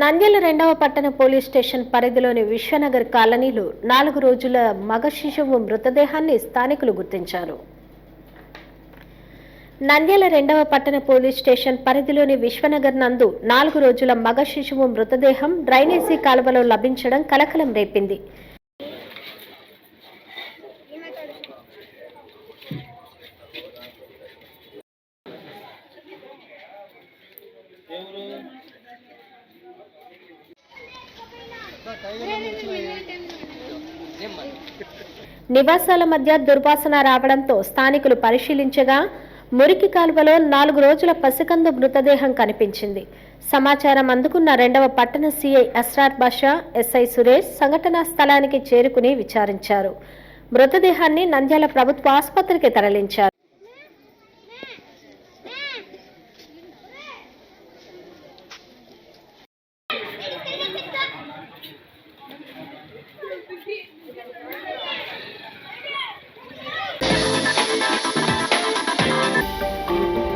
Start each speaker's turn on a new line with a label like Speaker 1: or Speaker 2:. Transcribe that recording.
Speaker 1: నంద్యాల రెండవ పట్టణ police station పరిధిలోని విశ్వనగర్ కాలనీలో నాలుగు రోజుల మగ శిశువు మృతదేహాన్ని స్థానికులు గుర్తించారు. నంద్యాల రెండవ పట్టణ పోలీస్ స్టేషన్ పరిధిలోని విశ్వనగర్ నందు నాలుగు రోజుల మగ శిశువు మృతదేహం డ్రైనేజీ కాలువలో లభించడం కలకలం రేపింది. నివాసాల మధ్య దుర్వాసన రావడంతో స్థానికులు పరిశీలించగా మురికి కాలువలో నాలుగు రోజుల పసికందు మృతదేహం కనిపించింది. సమాచారం అందుకున్న రెండవ పట్టణ సీఐ అస్రార్ బాషా ఎస్ఐ సురేష్ సంఘటనా స్థలానికి చేరుకుని విచారించారు. మృతదేహాన్ని నంద్యాల ప్రభుత్వ ఆసుపత్రికి తరలించారు.